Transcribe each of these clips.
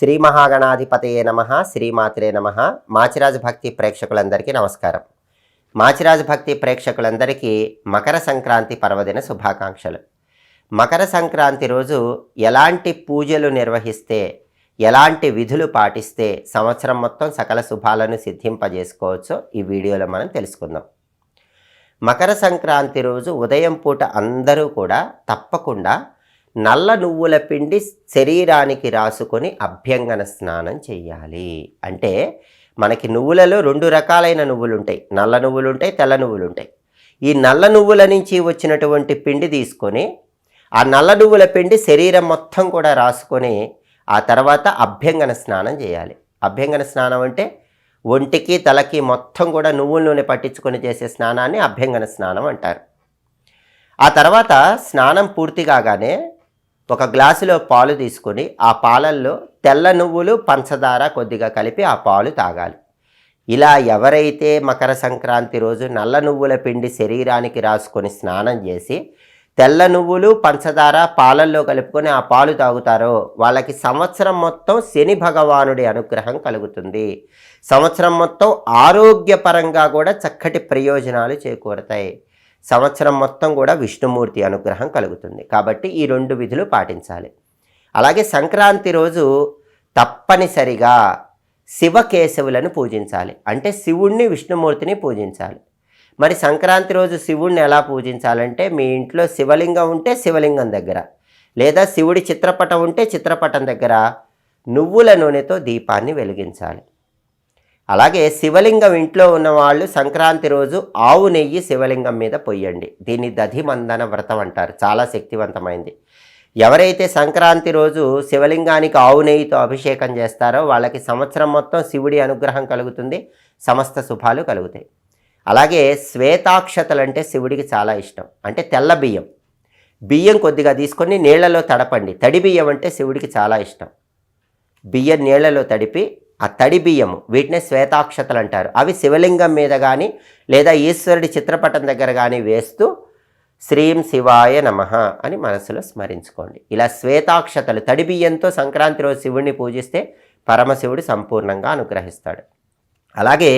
శ్రీ మహాగణాధిపతయే నమ శ్రీమాత్రే నమ. మాచిరాజు భక్తి ప్రేక్షకులందరికీ నమస్కారం. మాచిరాజు భక్తి ప్రేక్షకులందరికీ మకర సంక్రాంతి పర్వదిన శుభాకాంక్షలు. మకర సంక్రాంతి రోజు ఎలాంటి పూజలు నిర్వహిస్తే ఎలాంటి విధులు పాటిస్తే సంవత్సరం మొత్తం సకల శుభాలను సిద్ధింపజేసుకోవచ్చో ఈ వీడియోలో మనం తెలుసుకుందాం. మకర సంక్రాంతి రోజు ఉదయం పూట అందరూ కూడా తప్పకుండా నల్ల నువ్వుల పిండి శరీరానికి రాసుకొని అభ్యంగన స్నానం చేయాలి అంటే మనకి నువ్వులలో రెండు రకాలైన నువ్వులు ఉంటాయి నల్ల నువ్వులు ఉంటాయి తెల్ల నువ్వులు ఉంటాయి ఈ నల్ల నువ్వుల నుంచి వచ్చినటువంటి పిండి తీసుకొని ఆ నల్ల నువ్వుల పిండి శరీరం మొత్తం కూడా రాసుకొని ఆ తర్వాత అభ్యంగన స్నానం చేయాలి. అభ్యంగన స్నానం అంటే ఒంటికి తలకి మొత్తం కూడా నువ్వుల నూనె పట్టించుకొని చేసే స్నానాన్ని అభ్యంగన స్నానం అంటారు. ఆ తర్వాత స్నానం పూర్తి కాగానే ఒక గ్లాసులో పాలు తీసుకొని ఆ పాలల్లో తెల్ల నువ్వులు పంచదార కొద్దిగా కలిపి ఆ పాలు తాగాలి. ఇలా ఎవరైతే మకర సంక్రాంతి రోజు నల్ల నువ్వుల పిండి శరీరానికి రాసుకొని స్నానం చేసి తెల్ల నువ్వులు పంచదార పాలల్లో కలుపుకొని ఆ పాలు తాగుతారో వాళ్ళకి సంవత్సరం మొత్తం శని భగవానుడి అనుగ్రహం కలుగుతుంది. సంవత్సరం మొత్తం ఆరోగ్యపరంగా కూడా చక్కటి ప్రయోజనాలు చేకూరతాయి. సంవత్సరం మొత్తం కూడా విష్ణుమూర్తి అనుగ్రహం కలుగుతుంది. కాబట్టి ఈ రెండు విధులు పాటించాలి. అలాగే సంక్రాంతి రోజు తప్పనిసరిగా శివకేశవులను పూజించాలి. అంటే శివుణ్ణి విష్ణుమూర్తిని పూజించాలి. మరి సంక్రాంతి రోజు శివుణ్ణి ఎలా పూజించాలంటే మీ ఇంట్లో శివలింగం ఉంటే శివలింగం దగ్గర లేదా శివుడి చిత్రపటం ఉంటే చిత్రపటం దగ్గర నువ్వుల నూనెతో దీపాన్ని వెలిగించాలి. అలాగే శివలింగం ఇంట్లో ఉన్నవాళ్ళు సంక్రాంతి రోజు ఆవు నెయ్యి శివలింగం మీద పొయ్యండి. దీన్ని దధిమందన వ్రతం అంటారు. చాలా శక్తివంతమైంది. ఎవరైతే సంక్రాంతి రోజు శివలింగానికి ఆవు నెయ్యితో అభిషేకం చేస్తారో వాళ్ళకి సంవత్సరం మొత్తం శివుడి అనుగ్రహం కలుగుతుంది. సమస్త శుభాలు కలుగుతాయి. అలాగే శ్వేతాక్షతలు అంటే శివుడికి చాలా ఇష్టం. అంటే తెల్ల బియ్యం. బియ్యం కొద్దిగా తీసుకొని నీళ్ళలో తడపండి. తడి బియ్యం అంటే శివుడికి చాలా ఇష్టం. బియ్యం నీళ్ళలో తడిపి ఆ తడి బియ్యము వీటినే శ్వేతాక్షతలు అంటారు అవి శివలింగం మీద కానీ లేదా ఈశ్వరుడి చిత్రపటం దగ్గర కానీ వేస్తూ శ్రీం శివాయ నమ అని మనసులో స్మరించుకోండి. ఇలా శ్వేతాక్షతలు తడి బియ్యంతో సంక్రాంతి రోజు శివుడిని పూజిస్తే పరమశివుడు సంపూర్ణంగా అనుగ్రహిస్తాడు. అలాగే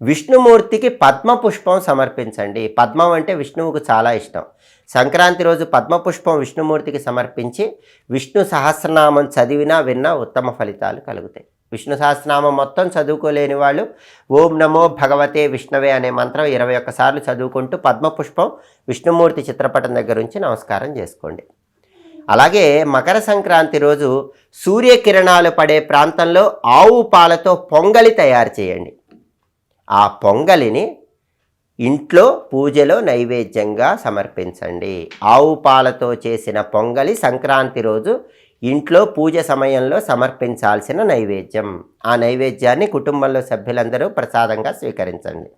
విష్ణుమూర్తికి పద్మపుష్పం సమర్పించండి. పద్మం అంటే విష్ణువుకు చాలా ఇష్టం. సంక్రాంతి రోజు పద్మపుష్పం విష్ణుమూర్తికి సమర్పించి విష్ణు సహస్రనామం చదివినా విన్నా ఉత్తమ ఫలితాలు కలుగుతాయి. విష్ణు సహస్రనామం మొత్తం చదువుకోలేని వాళ్ళు ఓం నమో భగవతే విష్ణవే అనే మంత్రం ఇరవై ఒక్కసార్లు చదువుకుంటూ పద్మపుష్పం విష్ణుమూర్తి చిత్రపటం దగ్గర నుంచి నమస్కారం చేసుకోండి. అలాగే మకర సంక్రాంతి రోజు సూర్యకిరణాలు పడే ప్రాంతంలో ఆవు పాలతో పొంగలి తయారు చేయండి. ఆ పొంగలిని ఇంట్లో పూజలో నైవేద్యంగా సమర్పించండి. ఆవు పాలతో చేసిన పొంగలి సంక్రాంతి రోజు ఇంట్లో పూజ సమయంలో సమర్పించాల్సిన నైవేద్యం. ఆ నైవేద్యాన్ని కుటుంబంలో సభ్యులందరూ ప్రసాదంగా స్వీకరించండి.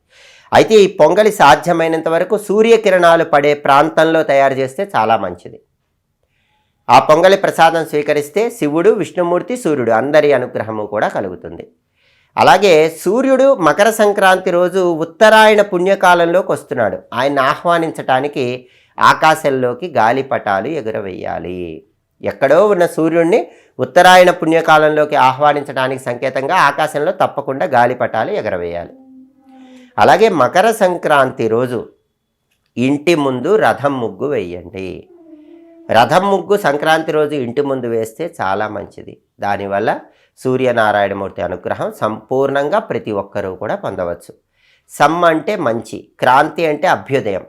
అయితే ఈ పొంగలి సాధ్యమైనంత వరకు సూర్యకిరణాలు పడే ప్రాంతంలో తయారు చేస్తే చాలా మంచిది. ఆ పొంగలి ప్రసాదం స్వీకరిస్తే శివుడు విష్ణుమూర్తి సూర్యుడు అందరి అనుగ్రహము కూడా కలుగుతుంది. అలాగే సూర్యుడు మకర సంక్రాంతి రోజు ఉత్తరాయణ పుణ్యకాలంలోకి వస్తున్నాడు. ఆయన్ని ఆహ్వానించటానికి ఆకాశంలోకి గాలిపటాలు ఎగురవేయాలి. ఎక్కడో ఉన్న సూర్యుడిని ఉత్తరాయణ పుణ్యకాలంలోకి ఆహ్వానించడానికి సంకేతంగా ఆకాశంలో తప్పకుండా గాలిపటాలు ఎగరవేయాలి. అలాగే మకర సంక్రాంతి రోజు ఇంటి ముందు రథం ముగ్గు వేయండి. రథం ముగ్గు సంక్రాంతి రోజు ఇంటి ముందు వేస్తే చాలా మంచిది. దానివల్ల సూర్యనారాయణమూర్తి అనుగ్రహం సంపూర్ణంగా ప్రతి ఒక్కరూ కూడా పొందవచ్చు. సమ్ అంటే మంచి క్రాంతి అంటే అభ్యుదయం.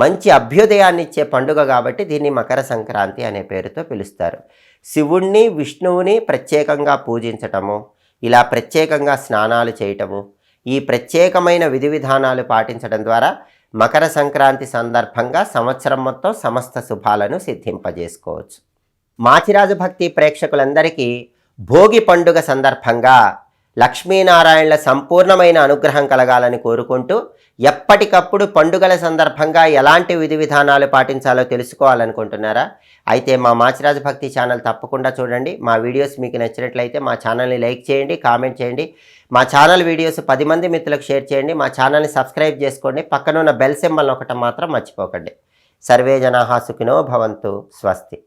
మంచి అభ్యుదయాన్ని ఇచ్చే పండుగ కాబట్టి దీన్ని మకర సంక్రాంతి అనే పేరుతో పిలుస్తారు. శివుణ్ణి విష్ణువుని ప్రత్యేకంగా పూజించటము ఇలా ప్రత్యేకంగా స్నానాలు చేయటము ఈ ప్రత్యేకమైన విధి విధానాలు పాటించడం ద్వారా మకర సంక్రాంతి సందర్భంగా సంవత్సరం మొత్తం సమస్త శుభాలను సిద్ధింపజేసుకోవచ్చు. మాచిరాజు భక్తి ప్రేక్షకులందరికీ భోగి పండుగ సందర్భంగా లక్ష్మీనారాయణల సంపూర్ణమైన అనుగ్రహం కలగాలని కోరుకుంటూ ఎప్పటికప్పుడు పండుగల సందర్భంగా ఎలాంటి విధి విధానాలు పాటించాలో తెలుసుకోవాలనుకుంటున్నారా? అయితే మా మాచిరాజు భక్తి ఛానల్ తప్పకుండా చూడండి. మా వీడియోస్ మీకు నచ్చినట్లయితే మా ఛానల్ని లైక్ చేయండి కామెంట్ చేయండి. మా ఛానల్ వీడియోస్ పది మంది మిత్రులకు షేర్ చేయండి. మా ఛానల్ని సబ్స్క్రైబ్ చేసుకోండి. పక్కనున్న బెల్ సింబల్ ఒకటి మాత్రం మర్చిపోకండి. సర్వే జనాహా సుఖినో భవంతు. స్వస్తి.